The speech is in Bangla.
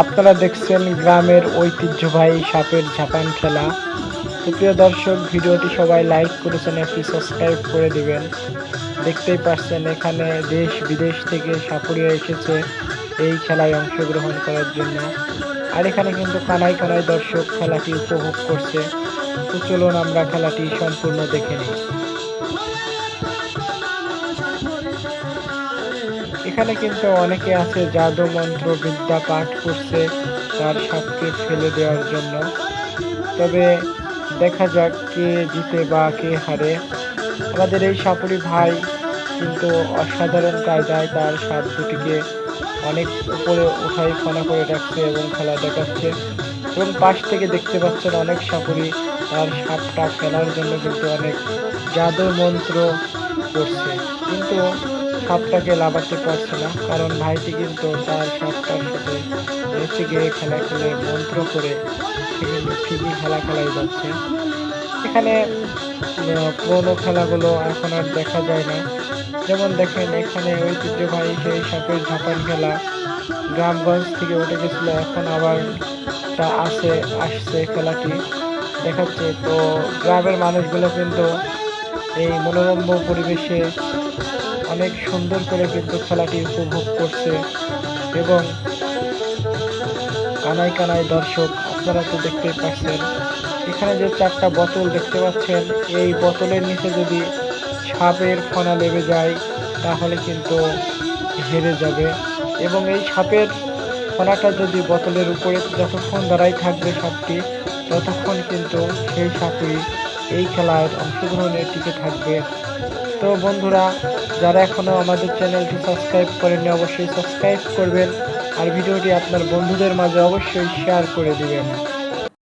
আপনারা দেখছেন গ্রামের ঐতিহ্যবাহী সাপের ঝাপান খেলা। প্রিয় দর্শক, ভিডিওটি সবাই লাইক করেছেন, একটি সাবস্ক্রাইব করে দিবেন। দেখতেই পাচ্ছেন, এখানে দেশ বিদেশ থেকে সাপুরিয়া এসেছে এই খেলায় অংশগ্রহণ করার জন্য। আর এখানে কিন্তু কানায় কানায় দর্শক খেলাটি উপভোগ করছে। তো চলুন আমরা খেলাটি সম্পূর্ণ দেখে নিই। এখানে কিন্তু অনেকে আছে জাদু মন্ত্র বিদ্যা পাঠ করছে তার সাপকে ফেলে দেওয়ার জন্য। তবে দেখা যাক কে জিতে বা কে হারে। আমাদের এই সাপুরি ভাই কিন্তু অসাধারণ কায়দায় তার সাপ দুটিকে অনেক উপরে উঠাই ফোনা করে রাখছে এবং খেলা দেখাচ্ছে। এবং পাশ থেকে দেখতে পাচ্ছেন অনেক সাপুরি তার সাপটা ফেলার জন্য কিন্তু অনেক জাদু মন্ত্র করছে। কিন্তু সাপটাকে লাভাতে পারছে না কারণ ভাইটি কিন্তু তার সাপটার সাথে এসে গিয়ে খেলা খেলে মন্ত্র করে সেখানে ঠিকই খেলা খেলাই যাচ্ছে। এখানে পুরোনো খেলাগুলো এখন আর দেখা যায় না। যেমন দেখেন, এখানে ঐতিহ্যবাহী সেই সাপের ঝাপান খেলা গ্রামগঞ্জ থেকে উঠে গেছিল, এখন আবার তা আসে আসছে খেলাটি দেখাচ্ছে। তো গ্রামের মানুষগুলো কিন্তু এই মনোরম পরিবেশে অনেক সুন্দর করে কিন্তু খেলাটি উপভোগ করছে এবং কানায় কানায় দর্শক, আপনারা তো দেখতেই পাচ্ছেন। এখানে যে চারটা বোতল দেখতে পাচ্ছেন, এই বোতলের নিচে যদি সাপের ফনা লেগে যায়, তাহলে কিন্তু হেরে যাবে। এবং এই সাপের ফনাটা যদি বোতলের উপরে যতক্ষণ দাঁড়াই থাকবে সাপটি, ততক্ষণ কিন্তু সেই সাপই এই খেলায় অংশগ্রহণের টিকে থাকবে। তো বন্ধুরা, যারা এখনও আমাদের চ্যানেলটি সাবস্ক্রাইব করেননি, অবশ্যই সাবস্ক্রাইব করবেন আর ভিডিওটি আপনার বন্ধুদের মাঝে অবশ্যই শেয়ার করে দিবেন।